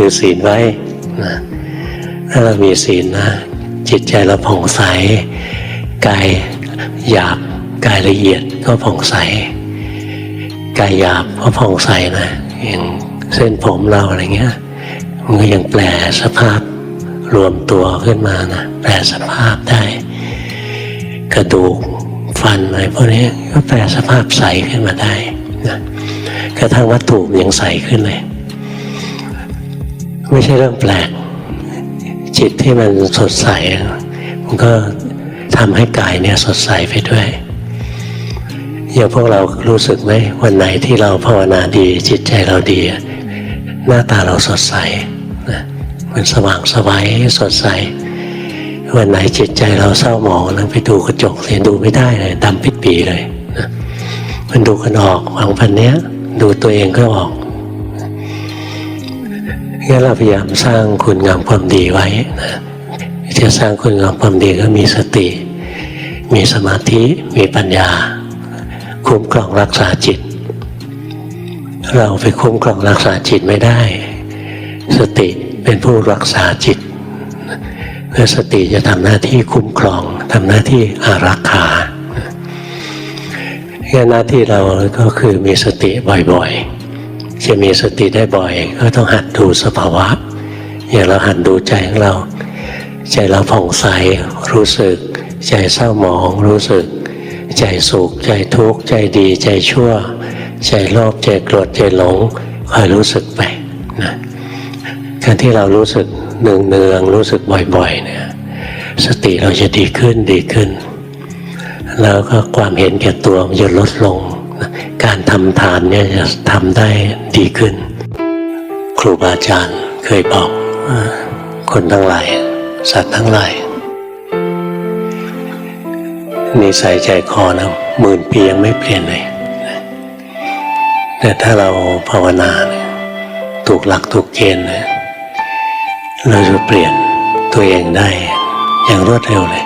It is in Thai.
ถือศีลไว้นะถ้าเรามีศีลนะ จิตใจเราผ่องใส กายหยาบกายละเอียดก็ผ่องใส กายหยาบก็ผ่องใสนะอย่างเส้นผมเราอะไรเงี้ยมันก็ยังแปลสภาพรวมตัวขึ้นมานะแปลสภาพได้ กระดูกฟันอะไรพวกนี้ก็แปลสภาพใสขึ้นมาได้นะกระทั่งวัตถุยังใสขึ้นเลย ไม่ใช่เรื่องแปลก จิตที่มันสดใส มันก็ทำให้กายเนี่ยสดใสไปด้วยอย่างพวกเรารู้สึกไหมวันไหนที่เราภาวนาดีจิตใจเราดี หน้าตาเราสดใสนะมันสว่างสวัยสดใส วันไหนจิตใจเราเศร้าหมองนะไปดูกระจกเลยดูไม่ได้เลยดำปิดปีเลยนะมันดูกันออกหวังพันเนี้ย ดูตัวเองก็ออก งั้นเราพยายามสร้างคุณงามความดีไว้นะจะสร้างคุณงามความดีก็มีสติ มีสมาธิ มีปัญญา คุ้มครองรักษาจิต เราไปคุ้มครองรักษาจิตไม่ได้ สติเป็นผู้รักษาจิตเพื่อสติจะทำหน้าที่คุ้มครองทำหน้าที่อารักขาแค่หน้าที่เราก็คือมีสติบ่อยๆ จะมีสติได้บ่อย ก็ต้องหัดดูสภาวะ อย่างเราหัดดูใจของเรา ใจเราผ่องใสรู้สึก ใจเศร้าหมองรู้สึก ใจสุข ใจทุกข์ใจดีใจชั่ว ใจโลภใจโกรธใจหลงคอยรู้สึกไปนะการที่เรารู้สึกเนืองๆรู้สึกบ่อยๆเนี่ยสติเราจะดีขึ้นดีขึ้น แล้วก็ความเห็นแก่ตัวมันจะลดลง การทำทานเนี่ยจะทำได้ดีขึ้น ครูบาอาจารย์เคยบอกคนทั้งหลาย สัตว์ทั้งหลายนิสัยใจคอนะหมื่นปียังไม่เปลี่ยนเลย แต่ถ้าเราภาวนาถูกหลักถูกเกณฑ์เราจะเปลี่ยนตัวเองได้อย่างรวดเร็วเลย